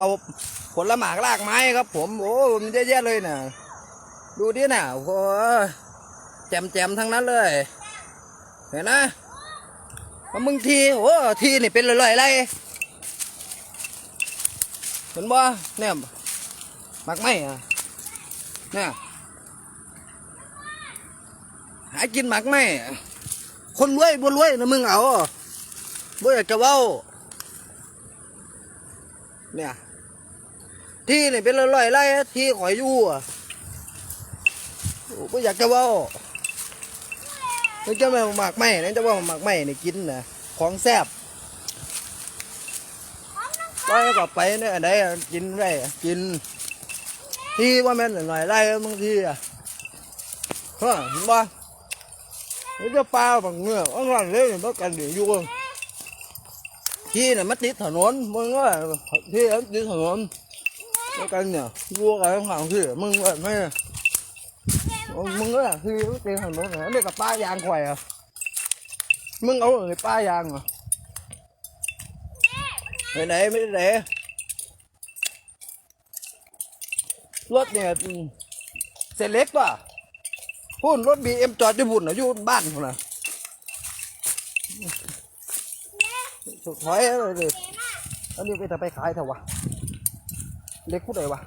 เอาผลหมากลากไม้ครับผมโอ้มันเยอะแยะเลยน่ะดูดิน่ะโอ้โหแจมแจมๆทั้งนั้นเลย เห็นนะแล้วมึงทีโอ้ทีนี่เป็นลอยๆไรเห็นบ่เนี่ยหมากไม้อะเนี่ยหากินหมากไม้คนรวยบ่รวยนะมึงเอาบ่อยากจะเว้า เนี่ย ที่นี่เป็นร้อยไร่ที่ข่อยอยู่อะก็อยากจะว่านี่จะมาหมักไหมนี่จะว่าหมักไหมนี่กินนะของแซ่บไปก็ไปเนี่ยอันใดอะกินได้กิน ที่ว่าแม่นหน่อยไร่บางทีอะเฮ้ยเห็นบ่นี่จะปลาบางเงื่ออันนั้นเลยมันกันเดี๋ยวอยู่ ที่น่ะมัดติดถนนมึงว่าที่มัดติดถนนแล้วกันเนี่ยวัวกันข้างหลังที่มึงว่าไม่มึงก็ที่มันติดถนนเนี่ยเด็กกับป้ายางควายอะมึงเอาอะไรป้ายางอะไปไหนไม่ได้ไหนรถเนี่ยเสเล็กป่ะพูดรถบีเอ็มจอดญี่ปุ่อะยู่บ้านเขานะ สุดท้ายเลยดิอันนี้ไปจะไปขายเถอะวะ เล็กพูดเลยวะ